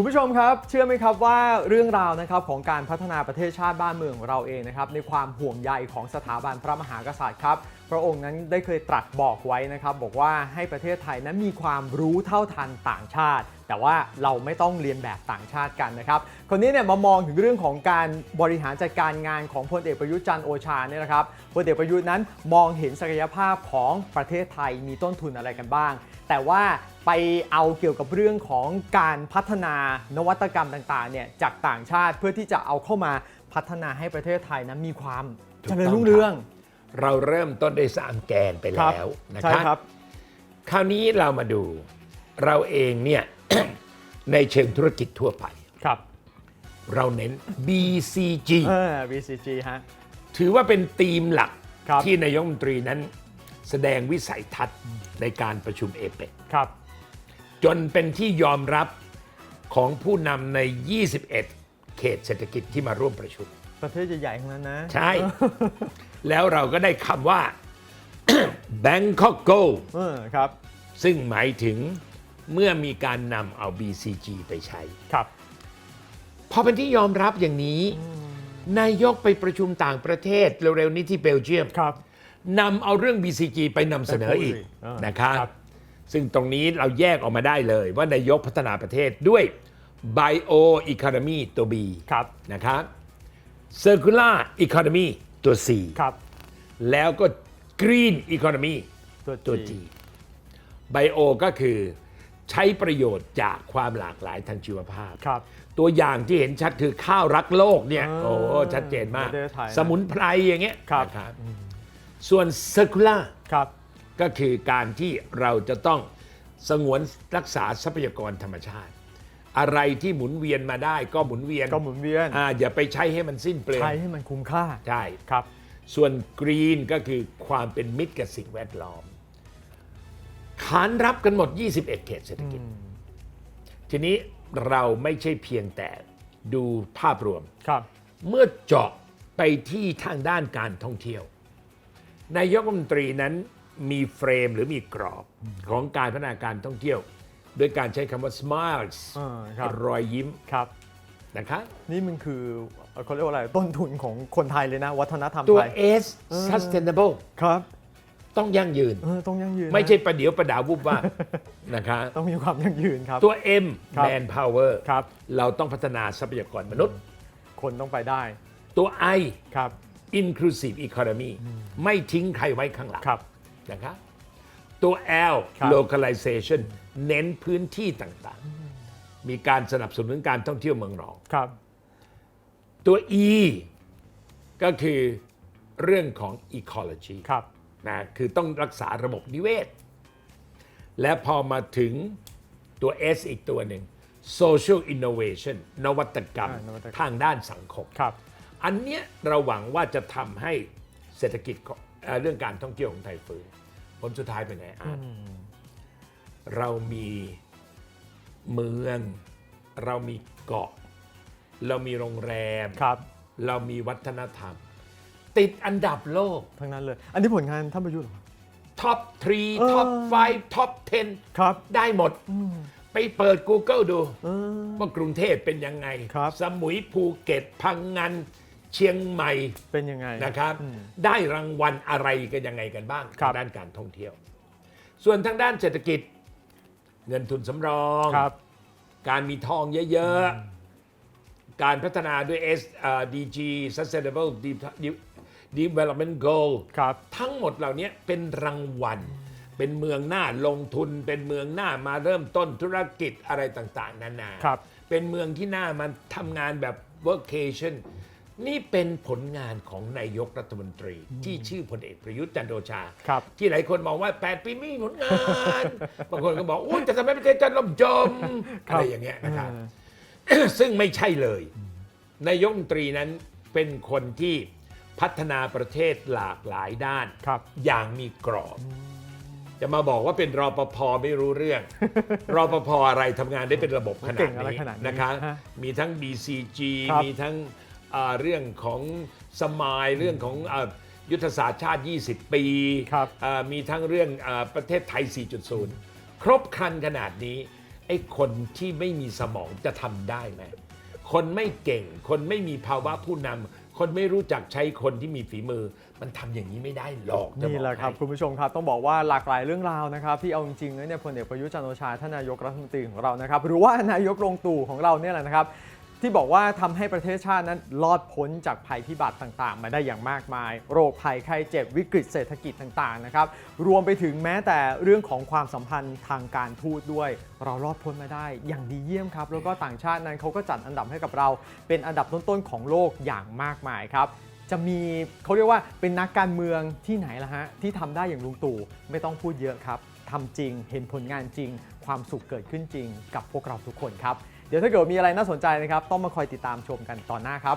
คุณผู้ชมครับ เชื่อไหมครับว่าเรื่องราวนะครับของการพัฒนาประเทศชาติบ้านเมืองของเราเองนะครับในความห่วงใยของสถาบันพระมหากษัตริย์ครับ พระองค์นั้นได้เคยตรัสบอกไว้นะครับ บอกว่าให้ประเทศไทยนั้นมีความรู้เท่าทันต่างชาติ แต่ว่าเราไม่ต้องเรียนแบบต่างชาติกันนะครับคนนี้เนี่ยมามองถึงเรื่องของการบริหารจัดการงานของพลเอกประยุทธ์จันทร์โอชาเนี่ยนะครับพลเอกประยุทธ์นั้นมองเห็นศักยภาพของประเทศไทยมีต้นทุนอะไรกันบ้าง แต่ว่าไปเอาเกี่ยวกับเรื่องของการพัฒนานวัตกรรมต่างๆเนี่ยจากต่างชาติเพื่อที่จะเอาเข้ามาพัฒนาให้ประเทศไทยนั้นมีความเจริญรุ่งเรือง เราเริ่มต้นได้สร้างแกนไปแล้วนะใช่คครัรับบคราวนี้เรามาดูเราเองเนี่ย ในเชิงธุรกิจทั่วไป ครับเราเน้น BCG เออ BCG ฮะ ถือว่าเป็นธีมหลักครับ ที่นายกรัฐมนตรีนั้น แสดงวิสัยทัศน์ในการประชุมเอเปครับ จนเป็นที่ยอมรับของผู้นำใน 21 เขตเศรษฐกิจที่มาร่วมประชุม ประเทศใหญ่ๆทั้งนั้นนะ ใช่ แล้วเราก็ได้คำว่า Bangkok Go เออครับ ซึ่งหมายถึงเมื่อมีการนำเอา BCG ไปใช้ ครับ พอเป็นที่ยอมรับอย่างนี้ นายกไปประชุมต่างประเทศเร็วๆนี้ที่เบลเยียมครับ นำเอาเรื่อง BCG ไปนำเสนออีกไปพูดอีกเออนะครับ ครับ ซึ่งตรงนี้เราแยกออกมาได้เลยว่านายกพัฒนาประเทศด้วย Bio Economy ตัว B ครับ นะครับ Circular Economy ตัว C ครับ แล้วก็ Green Economy ตัวตัว G G Bio ก็คือใช้ประโยชน์จากความหลากหลายทางชีวภาพ ครับ ตัวอย่างที่เห็นชัดคือข้าวรักโลกเนี่ย อ่าโอ้ชัดเจนมาก ประเทศไทยนะสมุนไพรอย่างเงี้ยครับ นะครับส่วน circular ครับ ก็คือการที่เราจะต้องสงวนรักษาทรัพยากรธรรมชาติ อะไรที่หมุนเวียนมาได้ก็หมุนเวียนก็หมุนเวียนอ่าอย่าไปใช้ให้มันสิ้นเปลืองใช้ให้มันคุ้มค่าใช่ครับ ส่วน green ก็คือความเป็นมิตรกับสิ่งแวดล้อมขานรับกันหมด 21 เขตเศรษฐกิจ ทีนี้เราไม่ใช่เพียงแต่ดูภาพรวมครับ เมื่อเจาะไปที่ทางด้านการท่องเที่ยว นายกรัฐมนตรีนั้นมีเฟรมหรือมีกรอบของการพัฒนาการท่องเที่ยว โดยการใช้คำว่า smiles อ่าครับ รอยยิ้มครับ นะคะ นี่มันคือเขาเรียกว่าอะไรต้นทุนของคนไทยเลยนะ วัฒนธรรมตัว ไทย S sustainable ครับต้องยั่งยืน เออต้องยั่งยืนนะไม่ใช่ประเดี๋ยวประดาวุบว่าบ นะคะ ต้องมีความยั่งยืนครับ ตัว M ครับ manpower ครับ เราต้องพัฒนาทรัพยากรมนุษย์ คนต้องไปได้ตัว I ครับ inclusive economy ไม่ทิ้งใครไว้ข้างหลังครับ นะครับ ตัว L ครับ localization เน้นพื้นที่ต่างๆ มีการสนับสนุนการท่องเที่ยวเมืองรอง ครับ ตัว E ก็คือเรื่องของ ecology ครับ นะคือต้องรักษาระบบนิเวศ และพอมาถึงตัว S อีกตัวหนึ่ง social innovation นวัตกรรมอ่านวัตกรรม ทางด้านสังคม ครับ อันเนี้ยเราหวังว่าจะทำให้เศรษฐกิจของเอ่อเรื่องการท่องเที่ยวของไทยฟื้น ผลสุดท้ายเป็นไงอาร์ตเรามีเมือง เรามีเกาะ เรามีโรงแรม ครับ เรามีวัฒนธรรม ติดอันดับโลก ทั้งนั้นเลย อันนี้ผลงานท่านประยุทธ์เหรอ ท็อปเออ 3ท็อป5ท็อปครับ 10 ได้หมด ไปเปิด Google ดู เออ ว่ากรุงเทพเป็นยังไง ครับสมุยภูเก็ตพังงาน เชียงใหม่เป็นยังไงนะครับ อืม ได้รางวัลอะไรกันยังไงกันบ้างครัทาบ งด้านการท่องเที่ยว ส่วนทางด้านเศรษฐกิจ เงินทุนสำรอง ครับ การมีทองเยอะๆ การพัฒนาด้วย S เอ่อ DG Sustainable De- Development Goal ครับ ทั้งหมดเหล่านี้เป็นรางวัล เป็นเมืองหน้าลงทุน เป็นเมืองหน้ามาเริ่มต้นธุรกิจอะไรต่างๆ นานา ครับเป็นเมืองที่หน้ามาทำงานแบบ workation นี่เป็นผลงานของนายกรัฐมนตรี ที่ชื่อพลเอกประยุทธ์จันทร์โอชา ครับที่หลายคนมองว่า 8 ปีไม่มีผลงาน บางคนก็บอกโอ้ยจะทำให้ประเทศจะล่มจม ครัอะบ ไรอย่างเงี้ยนะครับเออซึ่งไม่ใช่เลย นายกรัฐมนตรีนั้นเป็นคนที่พัฒนาประเทศหลากหลายด้าน ครับ อย่างมีกรอบ จะมาบอกว่าเป็นรอปภไม่รู้เรื่อง รอปภอะไรทำงานได้เป็นระบบขนาเก่ดงอะไรนี้ขนาดนี้นะคะ ฮะมีทั้ง BCG ครับมีทั้งอ่า เรื่องของสมายเรื่องของอายุทธศาสตร์ชาติ 20 ปีครับอ่ามีทั้งเรื่องอาประเทศไทย 4.0 ครบครันขนาดนี้ไอ้คนที่ไม่มีสมองจะทำได้ไหมคนไม่เก่ง คนไม่มีภาวะผู้นำคนไม่รู้จักใช้คนที่มีฝีมือ มันทำอย่างนี้ไม่ได้หรอกจนี่แหละครับอกใคุณผู้ชมครับต้องบอกว่าหลากหลายเรื่องราวนะครับที่เอาจริงๆแล้วเนี่ยพลเอกประยุทธ์จันทร์โอชาท่านนายกรัฐมนตรีของเรานะครับหรือว่านายกลงตู่ของเราเนี่ยแหละนะครับ ที่บอกว่าทำให้ประเทศชาตินั้นรอดพ้นจากภัยพิบัติต่างๆ มาได้อย่างมากมาย โรคภัยไข้เจ็บวิกฤตเศรษฐกิจต่างๆนะครับรวมไปถึงแม้แต่เรื่องของความสัมพันธ์ทางการทูตด้วย เรารอดพ้นมาได้อย่างดีเยี่ยมครับ แล้วก็ต่างชาตินั้นเขาก็จัดอันดับให้กับเรา เป็นอันดับต้นๆของโลกอย่างมากมายครับจะมีเขาเรียกว่าเป็นนักการเมืองที่ไหนล่ะฮะที่ทำได้อย่างลุงตู่ไม่ต้องพูดเยอะครับทำจริงเห็นผลงานจริง ความสุขเกิดขึ้นจริง กับพวกเราทุกคนครับ เดี๋ยวถ้าเกิดมีอะไรน่าสนใจนะครับ ต้องมาคอยติดตามชมกันตอนหน้าครับ